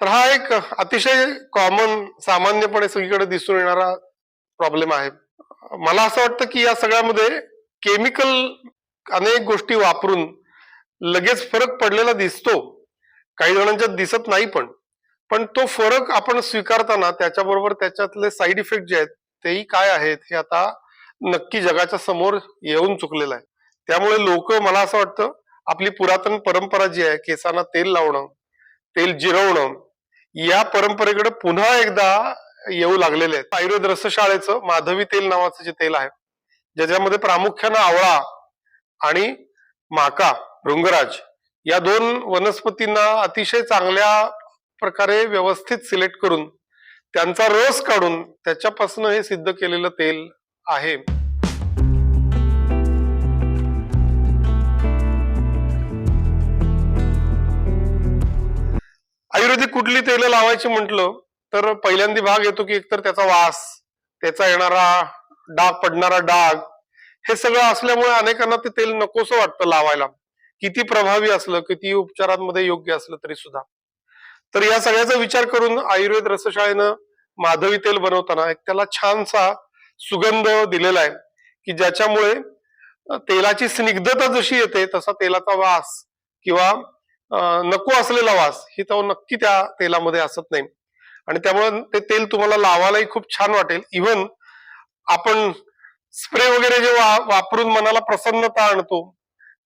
तर हा एक अतिशय कॉमन सामान्यपणे सगळीकडे दिसून येणारा प्रॉब्लेम आहे. मला असं वाटतं की या सगळ्यामध्ये केमिकल अनेक गोष्टी वापरून लगेच फरक पडलेला दिसतो. काही जणांच्या दिसत नाही पण. पण तो फरक आपण स्वीकारताना त्याच्याबरोबर त्याच्यातले साईड इफेक्ट जे आहेत तेही काय आहेत हे आता नक्की जगाच्या समोर येऊन चुकलेलं आहे. त्यामुळे लोक मला असं वाटतं आपली पुरातन परंपरा जी आहे केसांना तेल लावणं तेल जिरवणं या परंपरेकडे पुन्हा एकदा येऊ लागलेले आहेत. आयुर्वेद रसशाळेचं माधवी तेल नावाचं जे तेल आहे ज्याच्यामध्ये प्रामुख्यानं आवळा आणि माका भृंगराज या दोन वनस्पतींना अतिशय चांगल्या प्रकारे व्यवस्थित सिलेक्ट करून त्यांचा रस काढून त्याच्यापासून हे सिद्ध केलेलं तेल आहे. आयुर्वेदिक कुठली तेल लावायची म्हटलं तर पहिल्यांदा भाग येतो की एकतर त्याचा वास त्याचा येणारा डाग पडणारा डाग हे सगळं असल्यामुळे अनेकांना ते तेल नकोसं वाटतं लावायला. किती प्रभावी असलं किती उपचारांमध्ये योग्य असलं तरी सुद्धा. तर या सगळ्याचा विचार करून आयुर्वेद रसशाळेनं माधवी तेल बनवताना एक त्याला छानसा सुगंध दिलेला आहे की ज्याच्यामुळे तेलाची स्निग्धता जशी येते तसा तेलाचा वास किंवा नको असलेला वास ही तो नक्की त्या तेलामध्ये असत नाही. आणि त्यामुळे ते तेल तुम्हाला लावायलाही खूप छान वाटेल. इव्हन आपण स्प्रे वगैरे जे वा- वापरून मनाला प्रसन्नता आणतो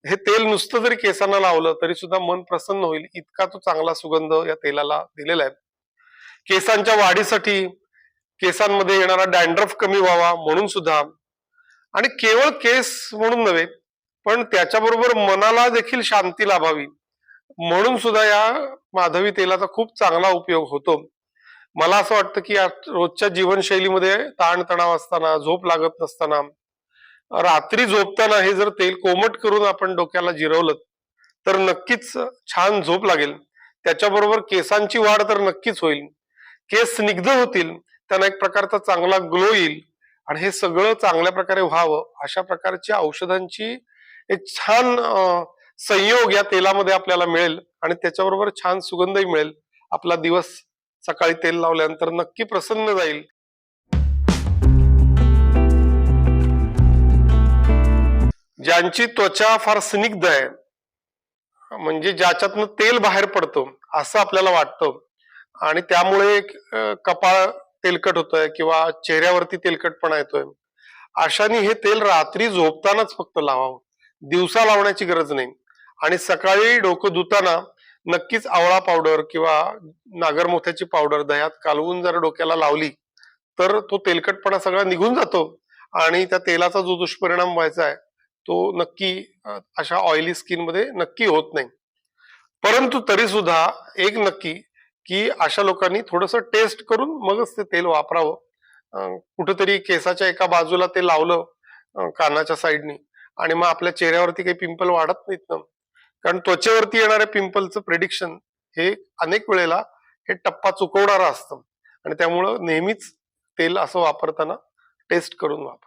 हे तेल नुसतं जरी केसांना लावलं तरी सुद्धा मन प्रसन्न होईल. इतका तो चांगला सुगंध या तेलाला दिलेला आहे. केसांच्या वाढीसाठी केसांमध्ये येणारा डॅन्ड्रफ कमी व्हावा म्हणून सुद्धा. आणि केवळ केस म्हणून नव्हे पण त्याच्याबरोबर मनाला देखील शांती लाभावी. म्हणून सुद्धा या माधवी तेलाचा खूप चांगला उपयोग होतो. मला असं वाटतं की रोजच्या जीवनशैलीमध्ये ताणतणाव असताना झोप लागत नसताना रात्री झोपताना हे जर तेल कोमट करून आपण डोक्याला जिरवलं तर नक्कीच छान झोप लागेल. त्याच्याबरोबर केसांची वाढ तर नक्कीच होईल. केस स्निग्ध होतील त्यांना एक प्रकारचा चांगला ग्लो येईल आणि हे सगळं चांगल्या प्रकारे व्हावं अशा प्रकारच्या औषधांची एक छान संयोग या तेलामध्ये आपल्याला मिळेल आणि त्याच्याबरोबर छान सुगंधही मिळेल. आपला दिवस सकाळी तेल लावल्यानंतर नक्की प्रसन्न जाईल. ज्यांची त्वचा फार स्निग्ध आहे म्हणजे ज्याच्यातनं तेल बाहेर पडतो असं आपल्याला वाटतं. आणि त्यामुळे कपाळ तेलकट होतोय किंवा चेहऱ्यावरती तेलकटपणा येतोय. अशाने हे तेल रात्री झोपतानाच फक्त लावावं. दिवसा लावण्याची गरज नाही. आणि सकाळी डोकं धुताना नक्कीच आवळा पावडर किंवा नागरमोथ्याची पावडर दह्यात कालवून जर डोक्याला लावली तर तो तेलकटपणा सगळा निघून जातो आणि त्या तेलाचा जो दुष्परिणाम व्हायचा आहे तो नक्की अशा ऑइली स्किनमध्ये नक्की होत नाही. परंतु तरी सुद्धा एक नक्की की अशा लोकांनी थोडस टेस्ट करून मगच ते तेल वापरावं. कुठंतरी केसाच्या एका बाजूला ते लावलं कानाच्या साईडनी आणि मग आपल्या चेहऱ्यावरती काही पिंपल वाढत नाहीत ना. कारण त्वचेवरती येणाऱ्या पिंपलचं प्रेडिक्शन हे अनेक वेळेला हे टप्पा चुकवणारं असतं. आणि त्यामुळं नेहमीच तेल असं वापरताना टेस्ट करून वापर.